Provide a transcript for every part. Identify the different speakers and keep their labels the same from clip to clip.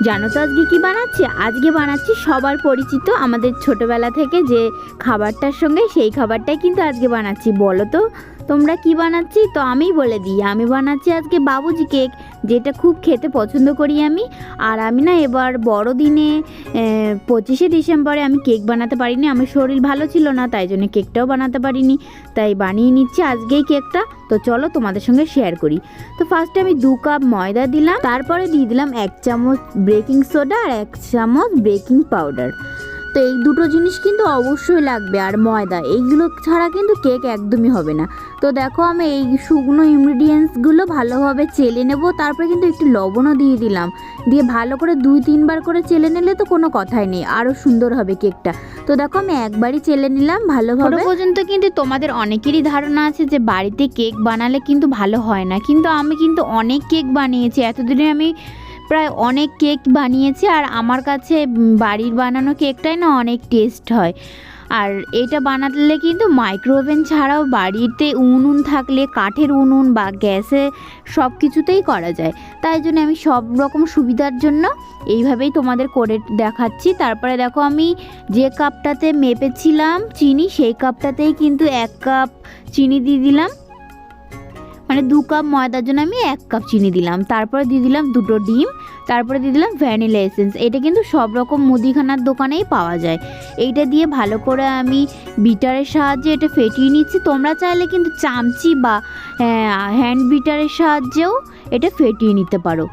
Speaker 1: জানো তো আজকে কী বানাচ্ছি? আজকে বানাচ্ছি সবার পরিচিত আমাদের ছোটবেলা থেকে যে খাবারটার সঙ্গে সেই খাবারটাই কিন্তু আজকে বানাচ্ছি, বলো তো? তোমরা কি বানাচ্ছি? তো আমিই বলে দিই। আমি বানাচ্ছি আজকে বাবুজি কেক, যেটা খুব খেতে পছন্দ করি আমি। আর আমি না এবার বড়দিনে পঁচিশে ডিসেম্বরে আমি কেক বানাতে পারিনি। আমার শরীর ভালো ছিল না, তাই জন্য কেকটাও বানাতে পারিনি। তাই বানিয়ে নিচ্ছি আজকেই কেকটা। তো চলো তোমাদের সঙ্গে শেয়ার করি। তো ফার্স্টে আমি দু কাপ ময়দা দিলাম। তারপরে দিয়ে দিলাম এক চামচ বেকিং সোডা আর এক চামচ বেকিং পাউডার তো এই দুটো জিনিস কিন্তু অবশ্যই লাগবে আর ময়দা, এইগুলো ছাড়া কিন্তু কেক একদমই হবে না। তো দেখো আমি এই শুকনো ইনগ্রিডিয়েন্টসগুলো ভালোভাবে চেলে নেব, তারপরে কিন্তু একটু লবণও দিয়ে দিলাম। দিয়ে ভালো করে দুই তিনবার করে চেলে নিলে তো কোনো কথাই নেই, আরও সুন্দর হবে কেকটা তো দেখো আমি একবারই চেলে নিলাম ভালোভাবে। পর্যন্ত কিন্তু তোমাদের অনেকেরই ধারণা আছে যে বাড়িতে কেক বানালে কিন্তু ভালো হয় না। কিন্তু আমি কিন্তু অনেক কেক বানিয়েছি, এতদিনে আমি প্রায় অনেক কেক বানিয়েছি আর আমার কাছে বাড়ির বানানো কেকটাই না অনেক টেস্ট হয়। আর এটা বানালে কিন্তু মাইক্রোওভেন ছাড়াও বাড়িতে উনুন থাকলে, কাঠের উনুন বা গ্যাসে সব কিছুতেই করা যায়। তাই জন্য আমি সব রকম সুবিধার জন্য এইভাবেই তোমাদের করে দেখাচ্ছি। তারপরে দেখো আমি যে কাপটাতে মেপেছিলাম চিনি, সেই কাপটাতেই কিন্তু এক কাপ চিনি দিয়ে দিলাম। মানে দু কাপ ময়দার জন্য আমি এক কাপ চিনি দিলাম। তারপরে দিয়ে দিলাম দুটো ডিম, তারপরে দিয়ে দিলাম ভ্যানিলা এসেন্স। এটা কিন্তু সব রকম মুদিখানার দোকানেই পাওয়া যায়। এইটা দিয়ে ভালো করে আমি বিটারের সাহায্যে এটা ফেটিয়ে নিচ্ছি। তোমরা চাইলে কিন্তু চামচি বা হ্যান্ড বিটারের সাহায্যেও এটা ফেটিয়ে নিতে পারো।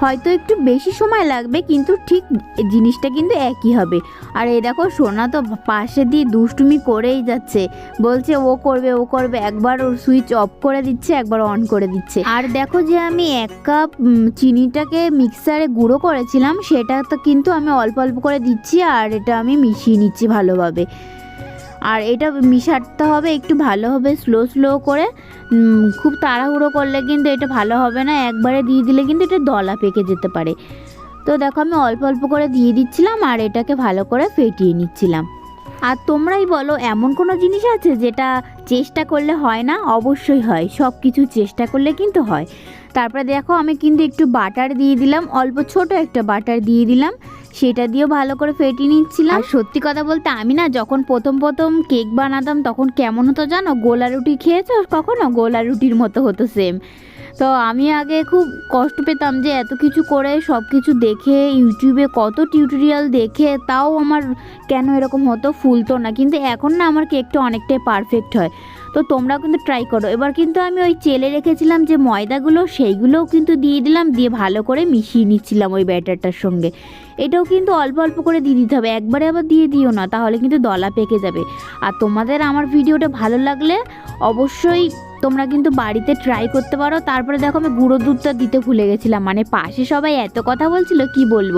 Speaker 1: হয়তো একটু বেশি সময় লাগবে, কিন্তু ঠিক জিনিসটা কিন্তু একই হবে। আর এই দেখো, সোনা তো পাশে দিয়ে দুষ্টুমি করেই যাচ্ছে। বলছে, ও করবে ও করবে। একবার ওর সুইচ অফ করে দিচ্ছে, একবার অন করে দিচ্ছে। আর দেখো যে, আমি এক কাপ চিনিটাকে মিক্সারে গুঁড়ো করেছিলাম, সেটা তো কিন্তু আমি অল্প অল্প করে দিচ্ছি, আর এটা আমি মিশিয়ে নিচ্ছি ভালোভাবে। আর এটা মিশাতে হবে, একটু ভালোভাবে স্লো স্লো করে। খুব তাড়াহুড়ো করলে কিন্তু এটা ভালো হবে না, একবারে দিয়ে দিলে কিন্তু এটা দলা পেকে যেতে পারে। তো দেখো আমি অল্প অল্প করে দিয়ে দিচ্ছিলাম আর এটাকে ভালো করে ফেটিয়ে নিচ্ছিলাম। আর তোমরাই বলো, এমন কোনো জিনিস আছে যেটা চেষ্টা করলে হয় না? অবশ্যই হয়। সব কিছু চেষ্টা করলে কিন্তু হয়। তারপরে দেখো, আমি কিন্তু একটু বাটার দিয়ে দিলাম। অল্প ছোট একটা বাটার দিয়ে দিলাম। সেটা দিয়েও ভালো করে ফেটিয়ে নিচ্ছিলাম। সত্যি কথা বলতে, আমি না যখন প্রথম প্রথম কেক বানাতাম তখন কেমন হতো জানো? গোলা রুটি খেয়েছো কখনো? গোলা রুটির মতো হতো সেম তো আমি আগে খুব কষ্ট পেতাম যে এত কিছু করে সব কিছু দেখে ইউটিউবে কত টিউটোরিয়াল দেখে, তাও আমার কেন এরকম হতো ফুলতো না। কিন্তু এখন না আমার কেকটা অনেকটাই পারফেক্ট হয়। তো তোমরাও কিন্তু ট্রাই করো। এবার কিন্তু আমি ওই চেলে রেখেছিলাম যে ময়দাগুলো, সেইগুলোও কিন্তু দিয়ে দিলাম, দিয়ে ভালো করে মিশিয়ে নিচ্ছিলাম ওই ব্যাটারটার সঙ্গে। এটাও কিন্তু অল্প অল্প করে দিয়ে দিতে হবে। একবারে আবার দিয়ে দিও না, তাহলে কিন্তু দলা পেকে যাবে। আর তোমাদের আমার ভিডিওটা ভালো লাগলে অবশ্যই তোমরা কিন্তু বাড়িতে ট্রাই করতে পারো। তারপরে দেখো আমি গুঁড়ো দুধটা দিতে ভুলে গেছিলাম। মানে পাশে সবাই এত কথা বলছিল, কি বলব?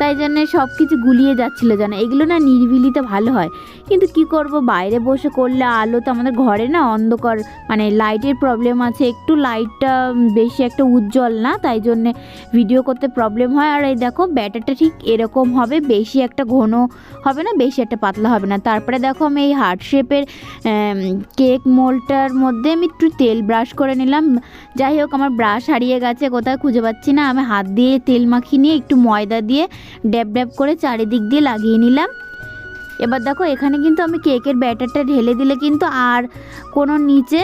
Speaker 1: তাই জন্যে সব কিছু গুলিয়ে যাচ্ছিল যেন। এগুলো না নিরিবিলিতে ভালো হয়। কিন্তু কি করব? বাইরে বসে করলে আলো তো আমাদের ঘরে না অন্ধকার মানে লাইটের প্রবলেম আছে। একটু লাইটটা বেশি একটা উজ্জ্বল না, তাই জন্যে ভিডিও করতে প্রবলেম হয়। আর এই দেখো, ব্যাটারটা ঠিক এরকম হবে, বেশি একটা ঘন হবে না, বেশি একটা পাতলা হবে না। তারপরে দেখো আমি এই হার্ট শেপের কেক মোলটার মধ্যে আমি একটু তেল ব্রাশ করে নিলাম। যাই হোক, আমার ব্রাশ হারিয়ে গেছে কোথায় খুঁজে পাচ্ছি না। আমি হাত দিয়ে তেল মাখিয়ে নিয়ে একটু ময়দা দিয়ে ড্যাব ড্যাব করে চারিদিক দিয়ে লাগিয়ে নিলাম। এবার দেখো, এখানে কিন্তু আমি কেকের ব্যাটারটা ঢেলে দিলে কিন্তু আর কোনো নিচে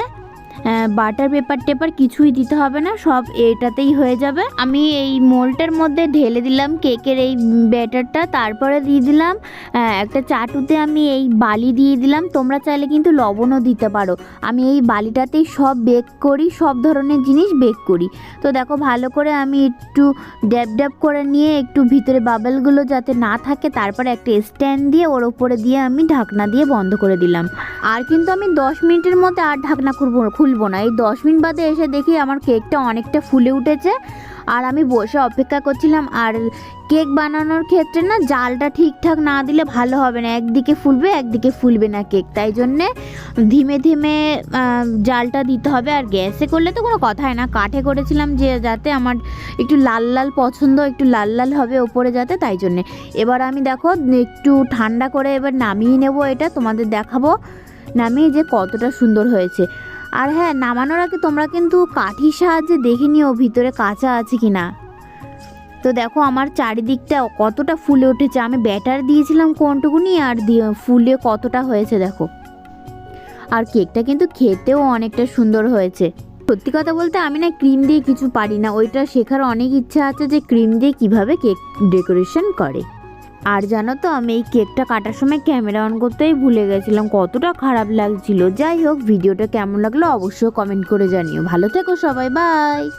Speaker 1: বাটার পেপার টেপার কিছুই দিতে হবে না, সব এটাতেই হয়ে যাবে। আমি এই মোলটার মধ্যে ঢেলে দিলাম কেকের এই ব্যাটারটা তারপরে দিয়ে দিলাম একটা চাটুতে আমি এই বালি দিয়ে দিলাম। তোমরা চাইলে কিন্তু লবণও দিতে পারো। আমি এই বালিটাতেই সব বেক করি, সব ধরনের জিনিস বেক করি। তো দেখো, ভালো করে আমি একটু ড্যাব ড্যাব করে নিয়ে একটু ভিতরে বাবেলগুলো যাতে না থাকে, তারপরে একটা স্ট্যান্ড দিয়ে ওর ওপরে দিয়ে আমি ঢাকনা দিয়ে বন্ধ করে দিলাম। আর কিন্তু আমি দশ মিনিটের মধ্যে আর ঢাকনা খুলবো খুলবো না। এই দশ মিনিট বাদে এসে দেখি আমার কেকটা অনেকটা ফুলে উঠেছে। আর আমি বসে অপেক্ষা করছিলাম, আর কেক বানানোর ক্ষেত্রে না জালটা ঠিকঠাক না দিলে ভালো হবে না। একদিকে ফুলবে একদিকে ফুলবে না কেক। তাই জন্যে ধীমে ধীমে জালটা দিতে হবে। আর গ্যাসে করলে তো কোনো কথাই না। কাঠে করেছিলাম যে যাতে আমার একটু লাল লাল পছন্দ, একটু লাল লাল হবে ওপরে যাতে, তাই জন্যে। এবার আমি দেখো, একটু ঠান্ডা করে এবার নামিয়ে নেব এটা। তোমাদের দেখাবো। নামিয়ে যে কতটা সুন্দর হয়েছে। আর হ্যাঁ নামানোর আগে তোমরা কিন্তু কাঠির সাহায্যে দেখে নিও ভিতরে কাঁচা আছে কি না তো দেখো আমার চারিদিকটা কতটা ফুলে উঠেছে। আমি ব্যাটার দিয়েছিলাম কোনটুকুনি আর দিয়ে ফুলে কতটা হয়েছে দেখো। আর কেকটা কিন্তু খেতেও অনেকটা সুন্দর হয়েছে। সত্যি কথা বলতে আমি না ক্রিম দিয়ে কিছু পারি না। ওইটা শেখার অনেক ইচ্ছা আছে যে ক্রিম দিয়ে কীভাবে কেক ডেকোরেশন করে। আর জানো তো, আমি এই কেকটা কাটার সময় ক্যামেরা অন করতেই ভুলে গেছিলাম, কতটা খারাপ লাগছিল। যাই হোক, ভিডিওটা কেমন লাগল অবশ্যই কমেন্ট করে জানিও। ভালো থেকো সবাই, বাই!